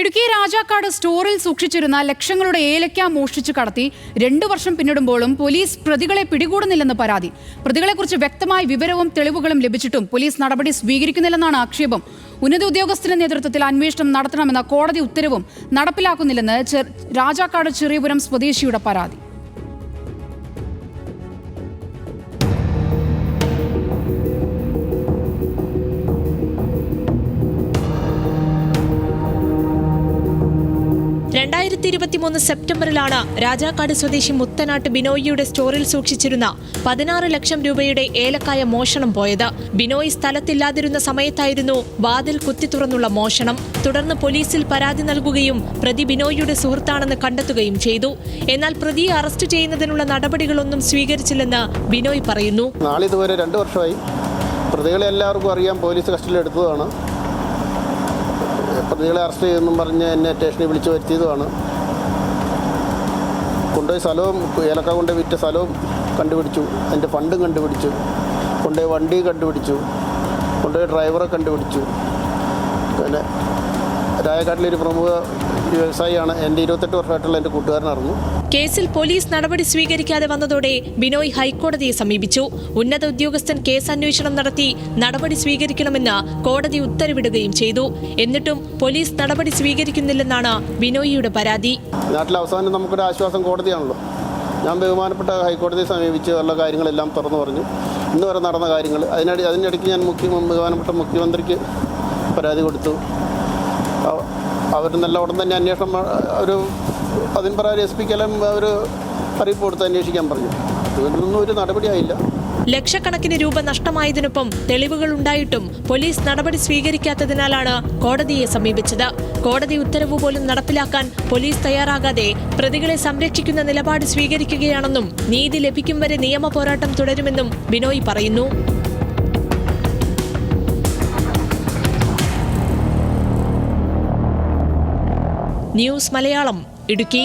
ഇടുക്കി രാജാക്കാട് സ്റ്റോറിൽ സൂക്ഷിച്ചിരുന്ന ലക്ഷങ്ങളുടെ ഏലക്ക മോഷ്ടിച്ചു കടത്തി രണ്ടു വർഷം പിന്നിടുമ്പോഴും പോലീസ് പ്രതികളെ പിടികൂടുന്നില്ലെന്ന് പരാതി. പ്രതികളെക്കുറിച്ച് വ്യക്തമായ വിവരവും തെളിവുകളും ലഭിച്ചിട്ടും പോലീസ് നടപടി സ്വീകരിക്കുന്നില്ലെന്നാണ് ആക്ഷേപം. ഉന്നത ഉദ്യോഗസ്ഥരുടെ നേതൃത്വത്തിൽ അന്വേഷണം നടത്തണമെന്ന കോടതി ഉത്തരവും നടപ്പിലാക്കുന്നില്ലെന്ന് രാജാക്കാട് ചെറിയപുരം സ്വദേശിയുടെ പരാതി. രണ്ടായിരത്തി ഇരുപത്തിമൂന്ന് സെപ്റ്റംബറിലാണ് രാജാക്കാട് സ്വദേശി മുത്തനാട്ട് ബിനോയിയുടെ സ്റ്റോറിൽ സൂക്ഷിച്ചിരുന്ന പതിനാറ് ലക്ഷം രൂപയുടെ ഏലക്കായ മോഷണം പോയത്. ബിനോയ് സ്ഥലത്തില്ലാതിരുന്ന സമയത്തായിരുന്നു വാതിൽ കുത്തി തുറന്നുള്ള മോഷണം. തുടർന്ന് പോലീസിൽ പരാതി നൽകുകയും പ്രതി ബിനോയിയുടെ സുഹൃത്താണെന്ന് കണ്ടെത്തുകയും ചെയ്തു. എന്നാൽ പ്രതിയെ അറസ്റ്റ് ചെയ്യുന്നതിനുള്ള നടപടികളൊന്നും സ്വീകരിച്ചില്ലെന്ന് ബിനോയ് പറയുന്നു. നാളെ ഇതുവരെ രണ്ടു വർഷമായി പ്രതികളെ എല്ലാവർക്കും അറിയാം പോലീസ് കസ്റ്റഡിയിൽ എടുത്തതാണ്. പ്രതികളെ അറസ്റ്റ് ചെയ്തെന്നും പറഞ്ഞ് എന്നെ സ്റ്റേഷനിൽ വിളിച്ചു വരുത്തിയതുമാണ്. കൊണ്ടുപോയി സ്ഥലവും ഏലക്ക കൊണ്ടുപോയി വിറ്റ സ്ഥലവും കണ്ടുപിടിച്ചു. അതിന്റെ ഫണ്ടും കണ്ടുപിടിച്ചു. കൊണ്ടുപോയി വണ്ടി കണ്ടുപിടിച്ചു. കൊണ്ടുപോയി ഡ്രൈവറെ കണ്ടുപിടിച്ചു. പിന്നെ രായക്കാട്ടിലൊരു പ്രമുഖ വ്യവസായിയാണ് എന്റെ ഇരുപത്തെട്ട് വർഷമായിട്ടുള്ള എന്റെ കൂട്ടുകാരൻ അറിഞ്ഞു. കേസിൽ പോലീസ് നടപടി സ്വീകരിക്കാതെ വന്നതോടെ ബിനോയ് ഹൈക്കോടതിയെ സമീപിച്ചു. ഉന്നത ഉദ്യോഗസ്ഥൻ കേസ് അന്വേഷണം നടത്തി നടപടി സ്വീകരിക്കണമെന്ന് കോടതി ഉത്തരവിടുകയും ചെയ്തു. എന്നിട്ടും പോലീസ് നടപടി സ്വീകരിക്കുന്നില്ലെന്നാണ് ബിനോയിയുടെ പരാതി. നാട്ടിൽ അവസാനം നമുക്കൊരു ആശ്വാസം കോടതിയാണല്ലോ. ഞാൻ ബഹുമാനപ്പെട്ട ഹൈക്കോടതിയെ സമീപിച്ച് ഉള്ള കാര്യങ്ങളെല്ലാം തുറന്നു പറഞ്ഞു. ഇന്ന് വരെ നടന്ന കാര്യങ്ങൾ. അതിനടി അതിനിടയ്ക്ക് ഞാൻ മുഖ്യ ബഹുമാനപ്പെട്ട മുഖ്യമന്ത്രിക്ക് പരാതി കൊടുത്തു. അവർ നല്ല ഉടൻ തന്നെ അന്വേഷണം ഒരു അതിന് പ്രകാരം എസ് പിക്കെല്ലാം ഒരു അറിയിപ്പ് കൊടുത്ത് അന്വേഷിക്കാൻ പറഞ്ഞു. ഇതൊന്നും ഒരു നടപടിയായില്ല. ലക്ഷക്കണക്കിന് രൂപ നഷ്ടമായതിനൊപ്പം തെളിവുകൾ ഉണ്ടായിട്ടും പോലീസ് നടപടി സ്വീകരിക്കാത്തതിനാലാണ് കോടതിയെ സമീപിച്ചത്. കോടതി ഉത്തരവ് പോലും നടപ്പിലാക്കാൻ പോലീസ് തയ്യാറാകാതെ പ്രതികളെ സംരക്ഷിക്കുന്ന നിലപാട് സ്വീകരിക്കുകയാണെന്നും നീതി ലഭിക്കും വരെ നിയമ പോരാട്ടം തുടരുമെന്നും ബിനോയ് പറയുന്നു. ന്യൂസ് മലയാളം ഇടുക്കി